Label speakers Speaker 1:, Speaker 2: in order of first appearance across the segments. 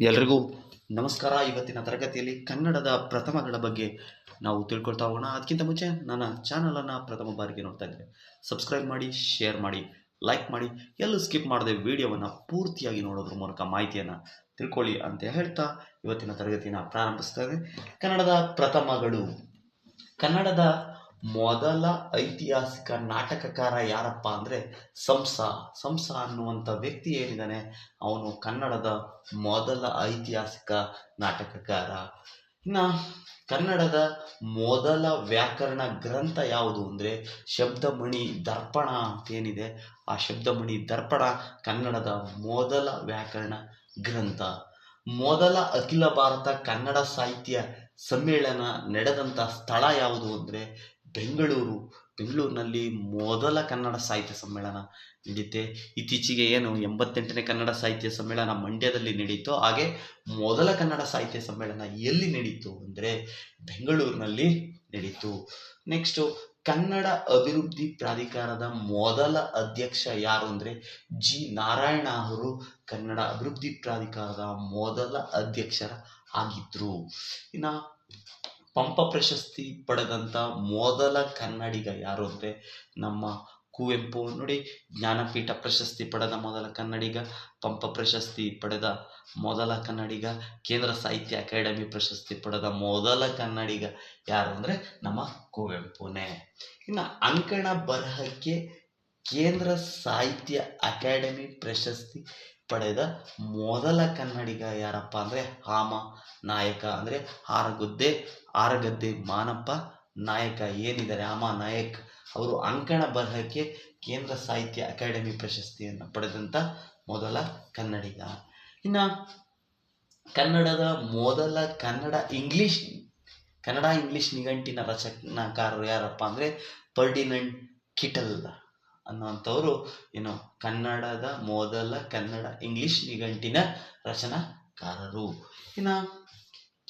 Speaker 1: ಎಲ್ರಿಗೂ ನಮಸ್ಕಾರ. ಇವತ್ತಿನ ತರಗತಿಯಲ್ಲಿ ಕನ್ನಡದ ಪ್ರಥಮಗಳ ಬಗ್ಗೆ ನಾವು ತಿಳ್ಕೊಳ್ತಾ ಹೋಗೋಣ. ಅದಕ್ಕಿಂತ ಮುಂಚೆ ನನ್ನ ಚಾನಲನ್ನು ಪ್ರಥಮ ಬಾರಿಗೆ ನೋಡ್ತಾ ಇದ್ದರೆ ಸಬ್ಸ್ಕ್ರೈಬ್ ಮಾಡಿ ಶೇರ್ ಮಾಡಿ ಲೈಕ್ ಮಾಡಿ. ಎಲ್ಲೂ ಸ್ಕಿಪ್ ಮಾಡದೆ ವಿಡಿಯೋವನ್ನು ಪೂರ್ತಿಯಾಗಿ ನೋಡೋದ್ರ ಮೂಲಕ ಮಾಹಿತಿಯನ್ನು ತಿಳ್ಕೊಳ್ಳಿ ಅಂತ ಹೇಳ್ತಾ ಇವತ್ತಿನ ತರಗತಿನ ಪ್ರಾರಂಭಿಸ್ತಾ ಕನ್ನಡದ ಪ್ರಥಮಗಳು. ಕನ್ನಡದ ಮೊದಲ ಐತಿಹಾಸಿಕ ನಾಟಕಕಾರ ಯಾರಪ್ಪ ಅಂದರೆ ಸಂಸ. ಸಂಸ ಅನ್ನುವಂಥ ವ್ಯಕ್ತಿ ಏನಿದ್ದಾನೆ? ಅವನು ಕನ್ನಡದ ಮೊದಲ ಐತಿಹಾಸಿಕ ನಾಟಕಕಾರ. ಇನ್ನು ಕನ್ನಡದ ಮೊದಲ ವ್ಯಾಕರಣ ಗ್ರಂಥ ಯಾವುದು ಅಂದರೆ ಶಬ್ದಮಣಿ ದರ್ಪಣ ಅಂತ ಏನಿದೆ? ಆ ಶಬ್ದಮಣಿ ದರ್ಪಣ ಕನ್ನಡದ ಮೊದಲ ವ್ಯಾಕರಣ ಗ್ರಂಥ. ಮೊದಲ ಅಖಿಲ ಭಾರತ ಕನ್ನಡ ಸಾಹಿತ್ಯ ಸಮ್ಮೇಳನ ನಡೆದಂಥ ಸ್ಥಳ ಯಾವುದು ಅಂದರೆ ಬೆಂಗಳೂರು, ಬೆಂಗಳೂರಿನಲ್ಲಿ ಮೊದಲ ಕನ್ನಡ ಸಾಹಿತ್ಯ ಸಮ್ಮೇಳನ ನಡೆಯುತ್ತೆ ಇತ್ತೀಚೆಗೆ ಏನು ಎಂಬತ್ತೆಂಟನೇ ಕನ್ನಡ ಸಾಹಿತ್ಯ ಸಮ್ಮೇಳನ ಮಂಡ್ಯದಲ್ಲಿ ನಡೀತು, ಹಾಗೆ ಮೊದಲ ಕನ್ನಡ ಸಾಹಿತ್ಯ ಸಮ್ಮೇಳನ ಎಲ್ಲಿ ನಡೀತು ಅಂದರೆ ಬೆಂಗಳೂರಿನಲ್ಲಿ ನಡೀತು. ನೆಕ್ಸ್ಟು ಕನ್ನಡ ಅಭಿವೃದ್ಧಿ ಪ್ರಾಧಿಕಾರದ ಮೊದಲ ಅಧ್ಯಕ್ಷ ಯಾರು ಅಂದರೆ ಜಿ. ನಾರಾಯಣ ಅವರು ಕನ್ನಡ ಅಭಿವೃದ್ಧಿ ಪ್ರಾಧಿಕಾರದ ಮೊದಲ ಅಧ್ಯಕ್ಷರ ಆಗಿದ್ರು. ಇನ್ನು ಪಂಪ ಪ್ರಶಸ್ತಿ ಪಡೆದಂಥ ಮೊದಲ ಕನ್ನಡಿಗ ಯಾರು ಅಂದರೆ ನಮ್ಮ ಕುವೆಂಪು. ನೋಡಿ, ಜ್ಞಾನಪೀಠ ಪ್ರಶಸ್ತಿ ಪಡೆದ ಮೊದಲ ಕನ್ನಡಿಗ, ಪಂಪ ಪ್ರಶಸ್ತಿ ಪಡೆದ ಮೊದಲ ಕನ್ನಡಿಗ, ಕೇಂದ್ರ ಸಾಹಿತ್ಯ ಅಕಾಡೆಮಿ ಪ್ರಶಸ್ತಿ ಪಡೆದ ಮೊದಲ ಕನ್ನಡಿಗ ಯಾರು ಅಂದರೆ ನಮ್ಮ ಕುವೆಂಪುನೇ. ಇನ್ನು ಅಂಕಣ ಬರಹಕ್ಕೆ ಕೇಂದ್ರ ಸಾಹಿತ್ಯ ಅಕಾಡೆಮಿ ಪ್ರಶಸ್ತಿ ಪಡೆದ ಮೊದಲ ಕನ್ನಡಿಗ ಯಾರಪ್ಪ ಅಂದರೆ ಹಾಮ ನಾಯಕ ಅಂದರೆ ಆರಗುದ್ದೆ, ಆರಗದ್ದೆ ಮಾನಪ್ಪ, ನಾಯಕ ಏನಿದ್ದಾರೆ? ಹಾಮ ನಾಯಕ್ ಅವರು ಅಂಕಣ ಬರಹಕ್ಕೆ ಕೇಂದ್ರ ಸಾಹಿತ್ಯ ಅಕಾಡೆಮಿ ಪ್ರಶಸ್ತಿಯನ್ನು ಪಡೆದಂಥ ಮೊದಲ ಕನ್ನಡಿಗ. ಇನ್ನು ಕನ್ನಡದ ಮೊದಲ ಕನ್ನಡ ಇಂಗ್ಲಿಷ್ ಕನ್ನಡ ಇಂಗ್ಲಿಷ್ ನಿಘಂಟಿನ ರಚನಾಕಾರರು ಯಾರಪ್ಪ ಅಂದರೆ ಫರ್ಡಿನಂಡ್ ಕಿಟಲ್. ಅನ್ನುವಂಥವರು ಏನು ಕನ್ನಡದ ಮೊದಲ ಕನ್ನಡ ಇಂಗ್ಲಿಷ್ ನಿಘಂಟಿನ ರಚನಾಕಾರರು. ಇನ್ನು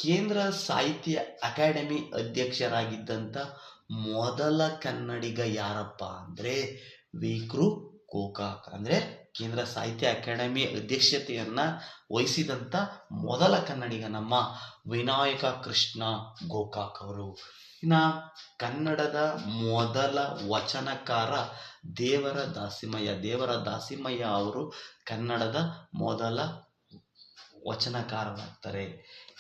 Speaker 1: ಕೇಂದ್ರ ಸಾಹಿತ್ಯ ಅಕಾಡೆಮಿ ಅಧ್ಯಕ್ಷರಾಗಿದ್ದಂಥ ಮೊದಲ ಕನ್ನಡಿಗ ಯಾರಪ್ಪ ಅಂದರೆ ವಿಕ್ರು ಗೋಕಾಕ್. ಅಂದರೆ ಕೇಂದ್ರ ಸಾಹಿತ್ಯ ಅಕಾಡೆಮಿ ಅಧ್ಯಕ್ಷತೆಯನ್ನು ವಹಿಸಿದಂಥ ಮೊದಲ ಕನ್ನಡಿಗ ನಮ್ಮ ವಿನಾಯಕ ಕೃಷ್ಣ ಗೋಕಾಕ್ ಅವರು. ಇನ್ನು ಕನ್ನಡದ ಮೊದಲ ವಚನಕಾರ ದೇವರ ದಾಸಿಮಯ್ಯ ದೇವರ ದಾಸಿಮಯ್ಯ ಅವರು ಕನ್ನಡದ ಮೊದಲ ವಚನಕಾರರಾಗ್ತಾರೆ.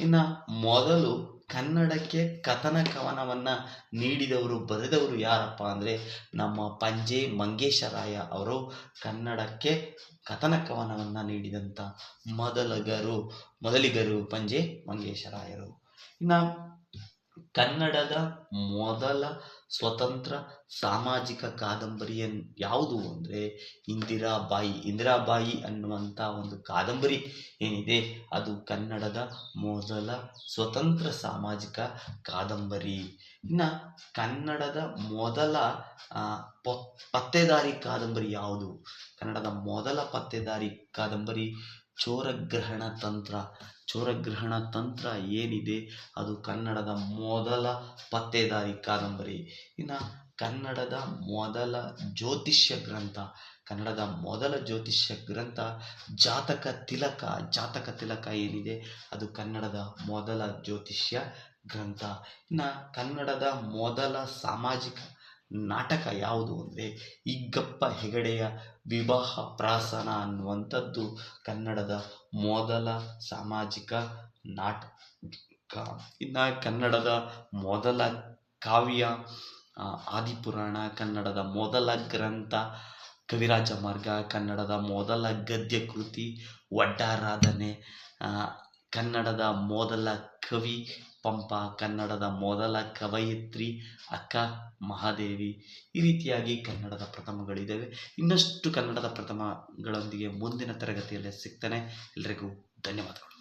Speaker 1: ಇನ್ನು ಮೊದಲು ಕನ್ನಡಕ್ಕೆ ಕಥನ ಕವನವನ್ನು ನೀಡಿದವರು, ಬರೆದವರು ಯಾರಪ್ಪ ಅಂದರೆ ನಮ್ಮ ಪಂಜೆ ಮಂಗೇಶರಾಯ ಅವರು ಕನ್ನಡಕ್ಕೆ ಕಥನ ಕವನವನ್ನು ನೀಡಿದಂಥ ಮೊದಲಗರು, ಮೊದಲಿಗರು ಪಂಜೆ ಮಂಗೇಶರಾಯರು. ಇನ್ನು ಕನ್ನಡದ ಮೊದಲ ಸ್ವತಂತ್ರ ಸಾಮಾಜಿಕ ಕಾದಂಬರಿಯನ್ ಯಾವುದು ಅಂದರೆ ಇಂದಿರಾಬಾಯಿ. ಇಂದಿರಾಬಾಯಿ ಅನ್ನುವಂಥ ಒಂದು ಕಾದಂಬರಿ ಏನಿದೆ, ಅದು ಕನ್ನಡದ ಮೊದಲ ಸ್ವತಂತ್ರ ಸಾಮಾಜಿಕ ಕಾದಂಬರಿ. ಇನ್ನು ಕನ್ನಡದ ಮೊದಲ ಪತ್ತೆದಾರಿ ಕಾದಂಬರಿ ಯಾವುದು? ಕನ್ನಡದ ಮೊದಲ ಪತ್ತೆದಾರಿ ಕಾದಂಬರಿ ಚೋರಗ್ರಹಣ ತಂತ್ರ. ಚೋರಗ್ರಹಣ ತಂತ್ರ ಏನಿದೆ? ಅದು ಕನ್ನಡದ ಮೊದಲ ಪತ್ತೆದಾರಿ ಕಾದಂಬರಿ. ಇನ್ನು ಕನ್ನಡದ ಮೊದಲ ಜ್ಯೋತಿಷ್ಯ ಗ್ರಂಥ. ಕನ್ನಡದ ಮೊದಲ ಜ್ಯೋತಿಷ್ಯ ಗ್ರಂಥ ಜಾತಕ ತಿಲಕ. ಜಾತಕ ತಿಲಕ ಏನಿದೆ? ಅದು ಕನ್ನಡದ ಮೊದಲ ಜ್ಯೋತಿಷ್ಯ ಗ್ರಂಥ. ಇನ್ನು ಕನ್ನಡದ ಮೊದಲ ಸಾಮಾಜಿಕ ನಾಟಕ ಯಾವುದು ಅಂದರೆ ಇಗ್ಗಪ್ಪ ಹೆಗಡೆಯ ವಿವಾಹ ಪ್ರಾಸನ ಅನ್ನುವಂಥದ್ದು ಕನ್ನಡದ ಮೊದಲ ಸಾಮಾಜಿಕ ನಾಟಕ. ಇನ್ನು ಕನ್ನಡದ ಮೊದಲ ಕಾವ್ಯ ಆದಿಪುರಾಣ, ಕನ್ನಡದ ಮೊದಲ ಗ್ರಂಥ, ಕವಿರಾಜ ಮಾರ್ಗ, ಕನ್ನಡದ ಮೊದಲ ಗದ್ಯ ಕೃತಿ ಒಡ್ಡಾರಾಧನೆ ಕನ್ನಡದ ಮೊದಲ ಕವಿ ಪಂಪ, ಕನ್ನಡದ ಮೊದಲ ಕವಯಿತ್ರಿ ಅಕ್ಕ ಮಹಾದೇವಿ. ಈ ರೀತಿಯಾಗಿ ಕನ್ನಡದ ಪ್ರಥಮಗಳಿದ್ದಾವೆ ಇನ್ನಷ್ಟು ಕನ್ನಡದ ಪ್ರಥಮಗಳೊಂದಿಗೆ ಮುಂದಿನ ತರಗತಿಯಲ್ಲಿ ಸಿಗ್ತಾನೆ. ಎಲ್ರಿಗೂ ಧನ್ಯವಾದಗಳು.